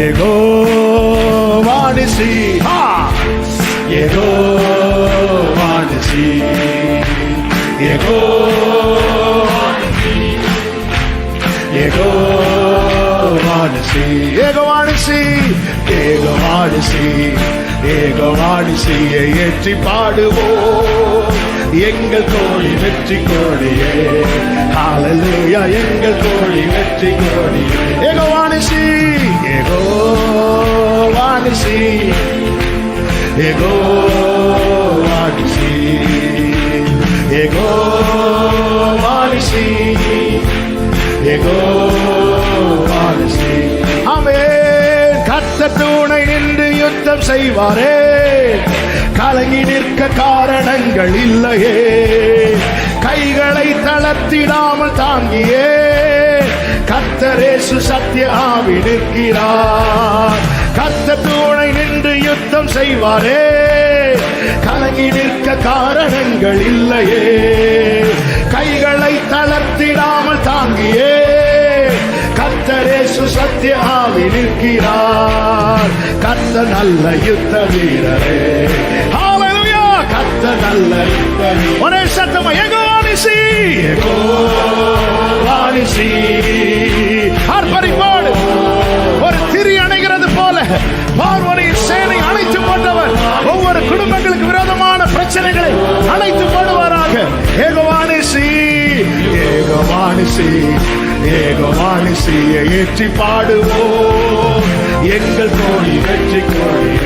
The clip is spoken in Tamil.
ஏகோ வாணிசி. ஆ. ஏகோ வாணிசி. ஏகோ ஏகோ வாணிசி. ஏகோ வாணிசி. ஏகோ வாணிசி. ஏற்றி பாடுவோம். எங்கள் கோழி வெற்றி கோழியே ஹalleluya. எங்கள் கோழி வெற்றி கோழியே வாணிசி ஏகோ வாணிசி ஏகோ வாணிசி ஏகோ வாணிசி ஆமென் கத்த தூணை நின்று யுத்தம் செய்வாரே. கலங்கி நிற்க காரணங்கள் இல்லையே. கைகளை தளர்த்திடாமல் தாங்கியே. கத்தரேசு சத்திய ஆவி நிற்கிறார். கத்த தூணை நின்று யுத்தம் செய்வாரே. கலங்கி நிற்க காரணங்கள் இல்லையே. கைகளை தளர்த்திடாமல் தாங்கியே. கத்தரேசு சத்திய ஆவி நிற்கிறார். கத்த நல்ல யுத்த வீரரே. கத்த நல்ல யுத்த. ஒரே சத்தமா எகோ வாணிசி எகோ பிரச்சனைகளை அழைத்து போடுவாராக ஏகவானிசி ஏகவானிசி ஏகவானிசியை ஏற்றி பாடுவோம். எங்கள் கோழி வெற்றி கோழி